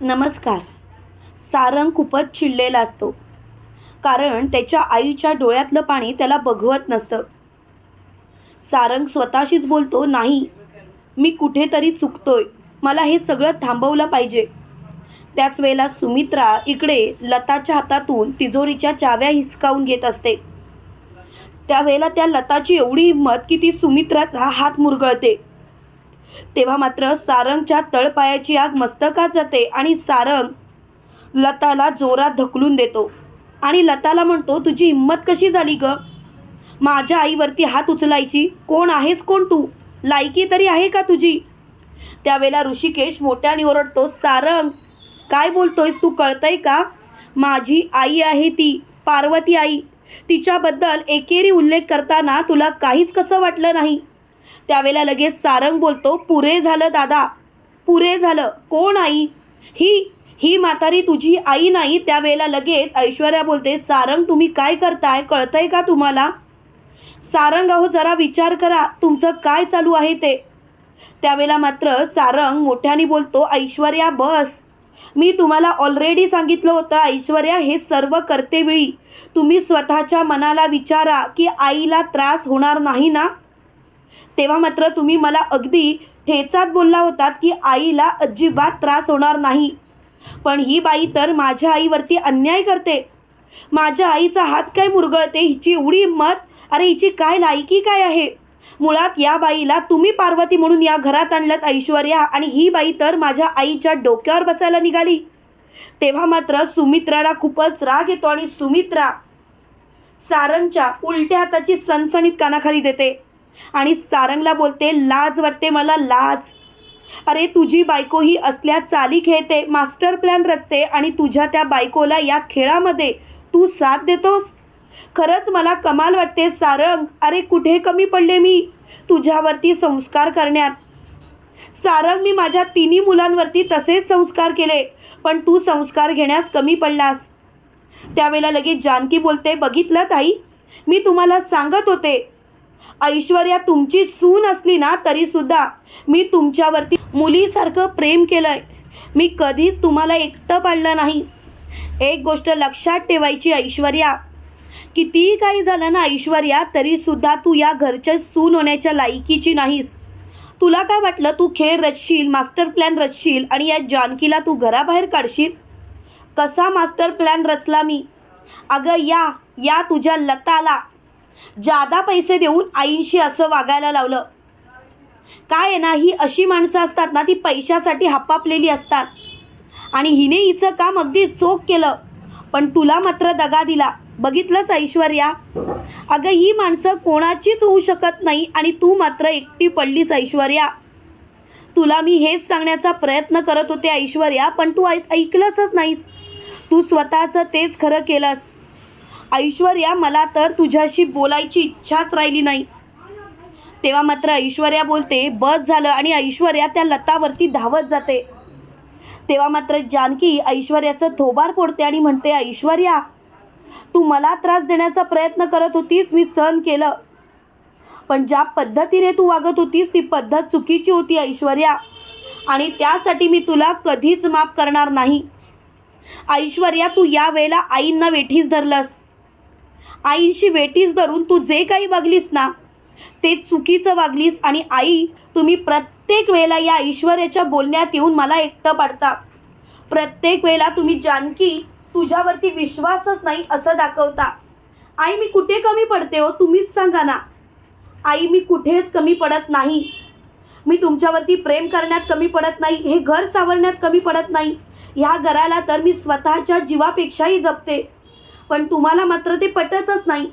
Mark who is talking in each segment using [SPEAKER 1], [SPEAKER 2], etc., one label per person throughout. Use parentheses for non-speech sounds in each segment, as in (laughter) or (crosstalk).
[SPEAKER 1] नमस्कार. सारंग खूपच चिडलेला असतो. कारण त्याच्या आईच्या डोळ्यातलं पाणी त्याला बघवत नसतं. सारंग स्वतःशीच बोलतो नाही मी कुठेतरी चुकतोय. मला हे सगळं थांबवलं पाहिजे. त्याच वेळेला सुमित्रा इकडे लताच्या हातातून तिजोरीच्या चाव्या हिसकावून घेत असते. त्यावेळेला त्या लताची एवढी हिंमत की ती सुमित्राचा हात मुरगळते. तेव्हा मात्र सारंगच्या तळपायाची आग मस्तकात जाते आणि सारंग लताला जोरात धकलून देतो. आणि लताला म्हणतो तुझी हिंमत कशी झाली ग? माझ्या आईवरती हात उचलायची? कोण आहेस कोण तू? लायकी तरी आहे का तुझी? त्यावेळेला ऋषिकेश मोठ्याने ओरडतो सारंग काय बोलतोयस तू? कळतंय का? माझी आई आहे ती पार्वती आई. तिच्याबद्दल एकेरी उल्लेख करताना तुला काहीच कसं वाटलं नाही? त्यावेळेला लगेच सारंग बोलतो पुरे झालं दादा पुरे झालं. कोण आई? ही ही म्हातारी तुझी आई नाही. त्यावेळेला लगेच ऐश्वर्या बोलते सारंग तुम्ही काय करताय? कळतंय का तुम्हाला? सारंग अहो जरा विचार करा. तुमचं काय चालू आहे ते? त्यावेळेला मात्र सारंग मोठ्याने बोलतो ऐश्वर्या बस. मी तुम्हाला ऑलरेडी सांगितलं होतं ऐश्वर्या हे सर्व करतेवेळी. तुम्ही स्वतःच्या मनाला विचारा की आईला त्रास होणार नाही ना? तेव्हा मात्र तुम्ही मला अगदी ठेचात बोलला होतात की आईला अजिबात त्रास होणार नाही. पण ही बाई तर माझ्या आईवरती अन्याय करते. माझ्या आईचा हात काय मुरगळते हिची एवढी हिंमत? अरे हिची काय लायकी काय आहे? मुळात या बाईला तुम्ही पार्वती म्हणून या घरात आणल्यात ऐश्वर्या आणि ही बाई तर माझ्या आईच्या डोक्यावर बसायला निघाली. तेव्हा मात्र सुमित्राला खूपच राग येतो आणि सुमित्रा सारंगच्या उलट्या हाताची सणसणीत कानाखाली देते. आणि सारंगला बोलते लाज वाटते मला लाज. अरे तुझी बायको ही असल्या चाली खेळते मास्टर प्लॅन रचते आणि तुझ्या त्या बायकोला या खेळामध्ये तू साथ देतोस? खरंच मला कमाल वाटते सारंग. अरे कुठे कमी पडले मी? तुझ्यावरती संस्कार करण्यात. सारंग मी माझ्या तिन्ही मुलांवरती तसेच संस्कार केले पण तू संस्कार घेण्यास कमी पडलास. त्यावेळेला लगेच जानकी बोलते बघितलं ताई? मी तुम्हाला सांगत होते ऐश्वर्या तुमची सून असली ना तरीसुद्धा मी तुमच्यावरती मुलीसारखं प्रेम केलं आहे मी कधीच तुम्हाला एकटं पाडलं नाही. एक गोष्ट लक्षात ठेवायची ऐश्वर्या. कितीही काही झालं ना ऐश्वर्या तरीसुद्धा तू या घरच्या सून होण्याच्या लायकीची नाहीस. तुला काय वाटलं तू खेळ रचशील मास्टर प्लॅन रचशील आणि या जानकीला तू घराबाहेर काढशील? कसा मास्टर प्लॅन रचला मी? अगं या या तुझ्या लताला. जादा पैसे देऊन आईंशी असं वागायला लावलं. काय आहे ना ही अशी माणसं असतात ना ती पैशासाठी हापापलेली असतात. आणि हिने हिचं काम अगदी चोख केलं. पण तुला मात्र दगा दिला. बघितलंच ऐश्वर्या? अगं ही माणसं कोणाचीच होऊ शकत नाही आणि तू मात्र एकटी पडलीस ऐश्वर्या. तुला मी हेच सांगण्याचा प्रयत्न करत होते ऐश्वर्या पण तू ऐक ऐकलंसच नाहीस. तू स्वतःचं तेच खरं केलंस. ऐश्वर्या मला तर तुझ्याशी बोलायची इच्छाच राहिली नाही. तेव्हा मात्र ऐश्वर्या बोलते बस झालं आणि ऐश्वर्या त्या लतावरती धावत जाते. तेव्हा मात्र जानकी ऐश्वर्याचं थोबार फोडते आणि म्हणते ऐश्वर्या तू मला त्रास देण्याचा प्रयत्न करत होतीस मी सहन केलं. पण ज्या पद्धतीने तू वागत होतीस ती पद्धत चुकीची होती ऐश्वर्या. आणि त्यासाठी मी तुला कधीच माफ करणार नाही. ऐश्वर्या तू या वेळेला आईंना वेठीस धरलंस. आईंशी वेटीस धरून तू जे काही वागलीस ना ते चुकीचं वागलीस आणि आई तुम्ही प्रत्येक वेळेला या ऐश्वर्याच्या बोलण्यात येऊन मला एकटं पाडता. प्रत्येक वेळेला तुम्ही जानकी तुझ्यावरती विश्वासच नाही असं दाखवता. आई मी कुठे कमी पडते हो? तुम्हीच सांगा ना. आई मी कुठेच कमी पडत नाही. मी तुमच्यावरती प्रेम करण्यात कमी पडत नाही. हे घर सावरण्यात कमी पडत नाही. ह्या घराला तर मी स्वतःच्या जीवापेक्षाही जपते. पण तुम्हाला मात्र ते पटतच नाही.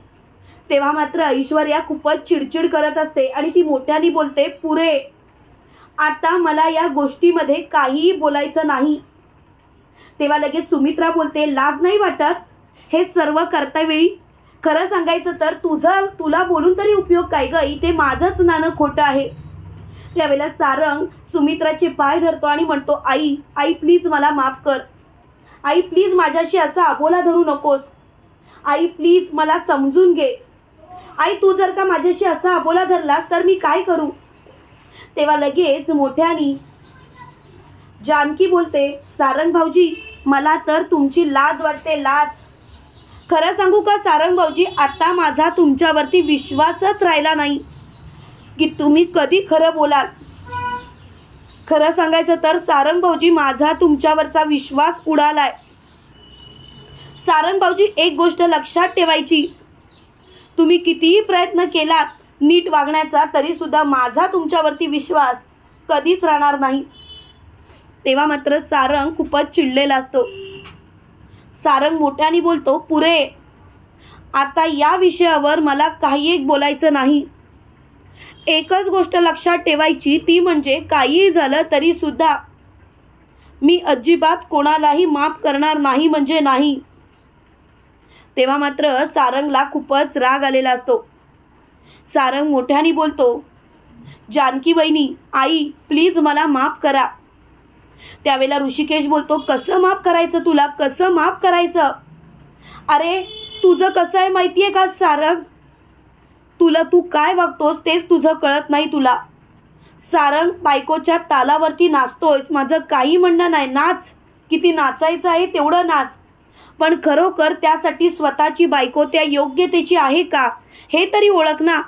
[SPEAKER 1] तेव्हा मात्र ऐश्वर्या खूपच चिडचिड करत असते आणि ती मोठ्याने बोलते पुरे आता मला या गोष्टीमध्ये काहीही बोलायचं नाही. तेव्हा लगेच सुमित्रा बोलते लाज नाही वाटत? हे सर्व करतावेळी खरं सांगायचं तर तुझं तुला बोलून तरी उपयोग काय ग? इथे माझंच नाणं खोटं आहे. त्यावेळेला सारंग सुमित्राचे पाय धरतो आणि म्हणतो आई आई प्लीज मला माफ कर. आई प्लीज माझ्याशी असा अबोला धरू नकोस. आई प्लीज मला समजून घे. आई तू जर का माझ्याशी असा अबोला धरलास तर मी काय करू? तेव्हा लगेच मोठ्यानी जानकी बोलते सारंग भाऊजी मला तर तुमची लाज वाटते लाज. खरं सांगू का सारंग भाऊजी आता माझा तुमच्यावरती विश्वासच राहिला नाही. की तुम्ही कधी खरं बोलाल? खरं सांगायचं तर सारंग भाऊजी माझा तुमच्यावरचा विश्वास उडालाय. सारंगभावजी एक गोष्ट लक्षात ठेवायची. तुम्ही कितीही प्रयत्न केलात नीट वागण्याचा तरीसुद्धा माझा तुमच्यावरती विश्वास कधीच राहणार नाही. तेव्हा मात्र सारंग खूपच चिडलेला असतो. सारंग मोठ्याने बोलतो पुरे आता या विषयावर मला काही एक बोलायचं नाही. एकच गोष्ट लक्षात ठेवायची ती म्हणजे काहीही झालं तरीसुद्धा मी अजिबात कोणालाही माफ करणार नाही म्हणजे नाही. तेव्हा मात्र सारंगला खूपच राग आलेला असतो. सारंग मोठ्याने बोलतो जानकी बहिणी आई प्लीज मला माफ करा. त्यावेळेला ऋषिकेश बोलतो कसं माफ करायचं तुला? कसं माफ करायचं? अरे तुझं कसं आहे माहिती आहे का सारंग? तुला तू काय वागतोस तेच तुझं कळत नाही तुला. सारंग बायकोच्या तालावरती नाचतोयस माझं काही म्हणणं नाही. नाच. किती नाचायचं आहे तेवढं नाच. पण खरोखर त्यासाठी स्वतःची बायको त्या योग्यतेची आहे का? हे तरी ओळख ना.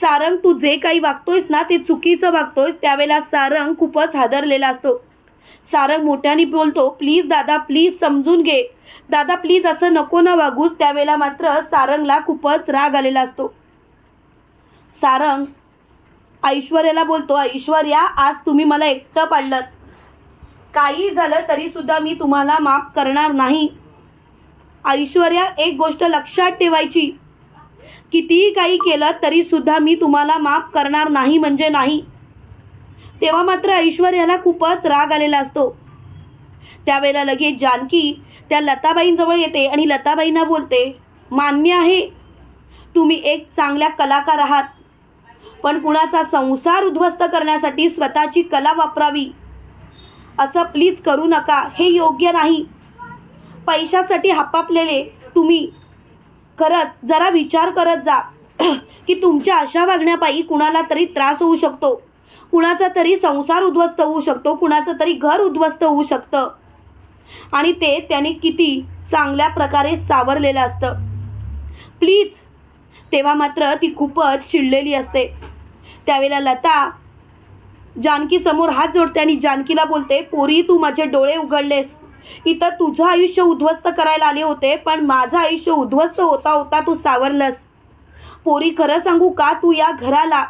[SPEAKER 1] सारंग तू जे काही वागतोयस ना ते चुकीचं वागतोयस. त्यावेळेला सारंग खूपच हादरलेला असतो. सारंग मोठ्याने बोलतो प्लीज दादा प्लीज समजून घे. दादा प्लीज असं नको ना वागूस. त्यावेळेला मात्र सारंगला खूपच राग आलेला असतो. सारंग ऐश्वर्याला बोलतो ऐश्वर्या आज तुम्ही मला एकटं पाडलं काही झालं तरीसुद्धा मी तुम्हाला माफ करणार नाही. ऐश्वर्या एक गोष्ट लक्षात ठेवायची. कितीही काही केलं तरीसुद्धा मी तुम्हाला माफ करणार नाही म्हणजे नाही. तेव्हा मात्र ऐश्वर्याला खूपच राग आलेला असतो. त्यावेळेला लगेच जानकी त्या लताबाईंजवळ येते आणि लताबाईंना बोलते मान्य आहे तुम्ही एक चांगल्या कलाकार आहात. पण कुणाचा संसार उद्ध्वस्त करण्यासाठी स्वतःची कला वापरावी. असं प्लीज करू नका हे योग्य नाही. पैशासाठी हापापलेले तुम्ही. खरंच जरा विचार करत जा. (clears throat) की तुमच्या अशा वागण्यापायी कुणाला तरी त्रास होऊ शकतो. कुणाचा तरी संसार उद्ध्वस्त होऊ शकतो. कुणाचं तरी घर उद्ध्वस्त होऊ शकतं. आणि ते त्याने किती चांगल्या प्रकारे सावरलेलं असतं. प्लीज. तेव्हा मात्र ती खूपच चिडलेली असते. त्यावेळेला लता जानकीसमोर हात जोडते आणि जानकीला बोलते पोरी तू माझे डोळे उघडलेस. इथं तुझं आयुष्य उद्ध्वस्त करायला आले होते पण माझं आयुष्य उद्ध्वस्त होता होता तू सावरलंस. पोरी खरं सांगू का? तू या घराला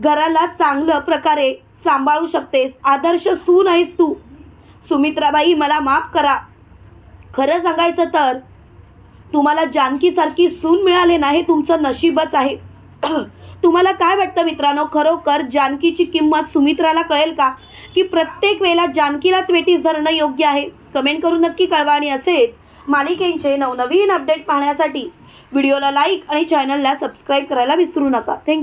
[SPEAKER 1] घराला चांगलं प्रकारे सांभाळू शकतेस. आदर्श सून आहेस तू. सुमित्राबाई मला माफ करा. खरं सांगायचं तर तुम्हाला जानकीसारखी सून मिळाले ना हे तुमचं नशीबच आहे. तुम्हाला काय वाटतं मित्रांनो? खरोखर जानकीची किंमत सुमित्राला कळेल का? की प्रत्येक वेळेला जानकीलाच वेटीस धरणं योग्य आहे? कमेंट करून नक्की कळवा आणि असेच मालिकेंचे नवनवीन अपडेट पाहण्यासाठी व्हिडिओला लाईक आणि चॅनलला सबस्क्राईब करायला विसरू नका. थँक्यू